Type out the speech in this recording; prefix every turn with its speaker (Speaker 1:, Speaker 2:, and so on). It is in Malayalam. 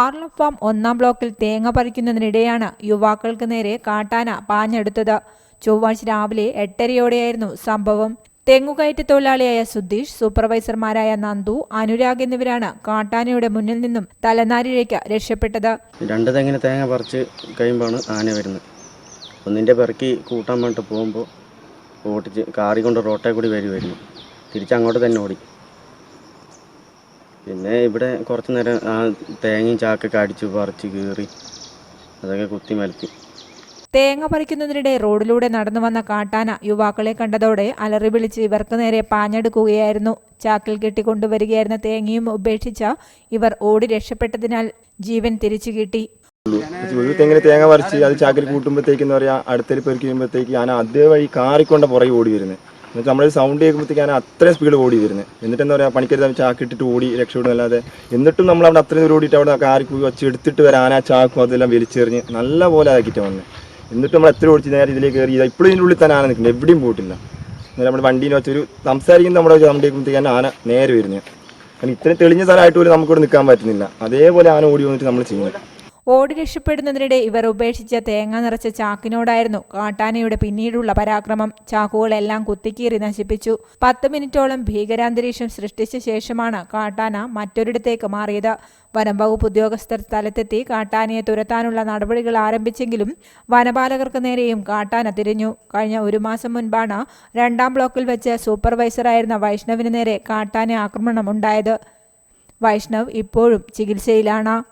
Speaker 1: ആർലം ഫാം ഒന്നാം ബ്ലോക്കിൽ തേങ്ങ പറിക്കുന്നതിനിടെയാണ് യുവാക്കൾക്ക് നേരെ കാട്ടാന പാഞ്ഞെടുത്തത്. ചൊവ്വാഴ്ച രാവിലെ എട്ടരയോടെയായിരുന്നു സംഭവം. തെങ്ങുകയറ്റ തൊഴിലാളിയായ സുധീഷ് സൂപ്പർവൈസർമാരായ നന്ദു അനുരാഗ് എന്നിവരാണ് കാട്ടാനയുടെ മുന്നിൽ നിന്നും തലനാരിഴയ്ക്ക് രക്ഷപ്പെട്ടത്.
Speaker 2: രണ്ട് തെങ്ങിന് തേങ്ങ പറിച്ച് കഴിയുമ്പോഴാണ് ആന വരുന്നത്. ഒന്നിന്റെ പിറക്കി കൂട്ടാൻ വേണ്ടിട്ട് പോകുമ്പോൾ ഓടിച്ച് കാറി കൊണ്ട് റോട്ടേ കൂടി വരുമായിരുന്നു തിരിച്ച് അങ്ങോട്ട് തന്നെ ഓടി. പിന്നെ ഇവിടെ കുറച്ച് നേരം ആ തേങ്ങയും ചാക്കൊക്കെ അടിച്ച് പറിച്ച് കീറി. അതൊക്കെ കുത്തി മലത്തി
Speaker 1: തേങ്ങ പറിക്കുന്നതിനിടെ റോഡിലൂടെ നടന്നു വന്ന കാട്ടാന യുവാക്കളെ കണ്ടതോടെ അലറി വിളിച്ച് ഇവർക്ക് നേരെ പാഞ്ഞെടുക്കുകയായിരുന്നു. ചാക്കിൽ കെട്ടിക്കൊണ്ടുവരികയായിരുന്ന തേങ്ങയും ഉപേക്ഷിച്ച ഇവർ ഓടി രക്ഷപ്പെട്ടതിനാൽ ജീവൻ തിരിച്ചു കിട്ടി.
Speaker 3: ഒരു തെങ്ങിന് തേങ്ങ പറിച്ച് അത് ചാക്കിൽ കൂട്ടുമ്പോഴത്തേക്ക് എന്താ പറയുക അടുത്തിൽ പെരുക്കി വരുമ്പോഴത്തേക്ക് ഞാൻ അതേ വഴി കാറിക്കൊണ്ട് പുറകെ ഓടി വരുന്നത് എന്നുവെച്ചാൽ നമ്മളൊരു സൗണ്ട് കേൾക്കുമ്പോഴത്തേക്ക് ഞാൻ അത്രയും സ്പീഡ് ഓടി വരുന്നത് എന്നിട്ട് എന്താ പറയുക പണിക്കരുത് ചാക്കിട്ടിട്ട് ഓടി രക്ഷപ്പെടുന്നല്ലാതെ. എന്നിട്ടും നമ്മൾ അവിടെ അത്രയും ദൂരം ഓടിയിട്ട് അവിടെ കാറി പോയി വച്ച് എടുത്തിട്ട് വരാൻ ആ ചാക്കും അതെല്ലാം വലിച്ചെറിഞ്ഞ് നല്ല പോലെ ആക്കിയിട്ട് വന്നത് എന്നിട്ട് നമ്മൾ എത്ര ഓടിച്ച് നേരെ ഇതിലേക്ക് കയറി ഇപ്പോഴും ഇതിന്റെ ഉള്ളിൽ തന്നെ ആന നിൽക്കുന്നത് എവിടെയും പോയിട്ടില്ല. എന്നാൽ നമ്മുടെ വണ്ടീനെ വെച്ചൊരു സംസാരിക്കുന്ന നമ്മുടെ സൗണ്ട് കേൾക്കുമ്പോഴത്തേക്ക് ആന നേരെ വരുന്നത് കാരണം ഇത്രയും തെളിഞ്ഞ സ്ഥലമായിട്ട് പോലും നമുക്കിവിടെ നിൽക്കാൻ പറ്റുന്നില്ല. അതേപോലെ ആന ഓടി വന്നിട്ട് നമ്മൾ ചെയ്യുന്നത്
Speaker 1: ഓടി രക്ഷപ്പെടുന്നതിനിടെ ഇവർ ഉപേക്ഷിച്ച തേങ്ങ നിറച്ച ചാക്കിനോടായിരുന്നു കാട്ടാനയുടെ പിന്നീടുള്ള പരാക്രമം. ചാക്കുകളെല്ലാം കുത്തിക്കീറി നശിപ്പിച്ചു. പത്ത് മിനിറ്റോളം ഭീകരാന്തരീക്ഷം സൃഷ്ടിച്ച ശേഷമാണ് കാട്ടാന മറ്റൊരിടത്തേക്ക് മാറിയത്. വനം വകുപ്പ് ഉദ്യോഗസ്ഥർ സ്ഥലത്തെത്തി കാട്ടാനയെ തുരത്താനുള്ള നടപടികൾ ആരംഭിച്ചെങ്കിലും വനപാലകർക്ക് നേരെയും കാട്ടാന തിരിഞ്ഞു. കഴിഞ്ഞ ഒരു മാസം മുൻപാണ് രണ്ടാം ബ്ലോക്കിൽ വെച്ച് സൂപ്പർവൈസറായിരുന്ന വൈഷ്ണവിന് നേരെ കാട്ടാന ആക്രമണം ഉണ്ടായത്. വൈഷ്ണവ് ഇപ്പോഴും ചികിത്സയിലാണ്.